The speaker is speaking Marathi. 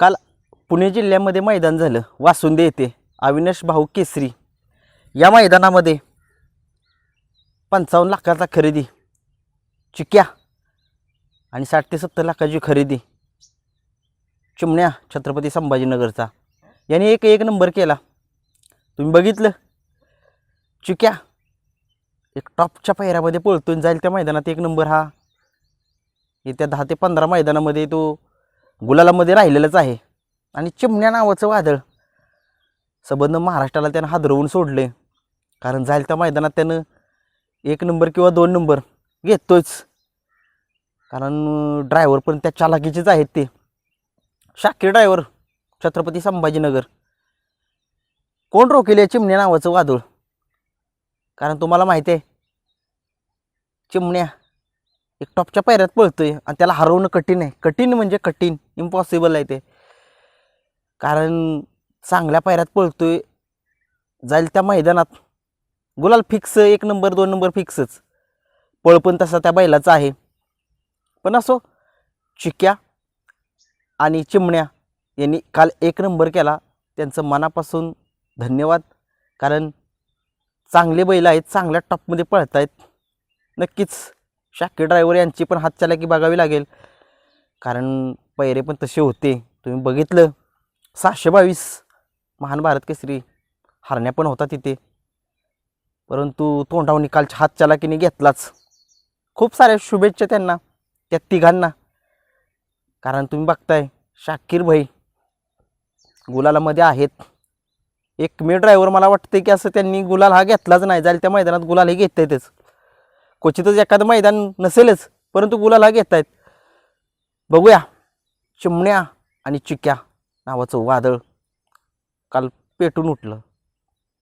काल पुणे जिल्ह्यामध्ये मैदान झालं. वासुंदे येथे. अविनाश भाऊ केसरी. या मैदानामध्ये पंचावन्न लाखाचा खरेदी. चिक्या आणि साठ ते सत्तर लाखाची खरेदी. चिमण्या छत्रपती संभाजीनगरचा. याने एक एक नंबर केला. तुम्ही बघितलं? चिक्या एक टॉपच्या पायऱ्यामध्ये पळतून जाईल त्या मैदानात एक नंबर हा. येत्या दहा ते पंधरा मैदानामध्ये तो गुलालामध्ये राहिलेलंच आहे. आणि चिमण्या नावाचं वादळ. सबंध महाराष्ट्राला त्यानं हादरवून सोडले कारण जाईल त्या मैदानात त्यानं एक नंबर किंवा दोन नंबर घेतोच कारण ड्रायव्हर पण त्या चालाकीचेच आहेत ते. शाकीर ड्रायव्हर छत्रपती संभाजीनगर. कोण रोखेल या चिमण्या नावाचं वादळ? कारण तुम्हाला माहिती आहे चिमण्या एक टॉपच्या पायऱ्यात पळतोय आणि त्याला हरवणं कठीण आहे. कठीण म्हणजे कठीण. इम्पॉसिबल आहे ते. कारण चांगल्या पायऱ्यात पळतोय जाईल त्या मैदानात. गुलाल फिक्स एक नंबर दोन नंबर फिक्सच पळ पण तसा त्या बैलाचा आहे. पण असो चिक्या आणि चिमण्या यांनी काल एक नंबर केला. त्यांचं मनापासून धन्यवाद. कारण चांगले बैल आहेत चांगल्या टॉपमध्ये पळत आहेत नक्कीच शाकीर ड्रायव्हर यांची पण हातचालाकी बघावी लागेल. कारण पैरे पण तसे होते. तुम्ही बघितलं? सहाशे बावीस महान भारत केसरी हरण्या पण होता तिथे. परंतु तोंडावर निकालच्या हातचालाकीने घेतलाच. खूप साऱ्या शुभेच्छा त्यांना त्या तिघांना. कारण तुम्ही बघताय शाकीर भाई गुलालामध्ये आहेत. एक मे ड्रायव्हर मला वाटतं की असं त्यांनी गुलाल हा घेतलाच नाही. जाईल त्या मैदानात गुलाल हे घेत आहेतच क्वचितच एखादं मैदान नसेलच परंतु गुलाला घेत आहेत बघूया. चिमण्या आणि चिक्या नावाचं वादळ काल पेटून उठलं.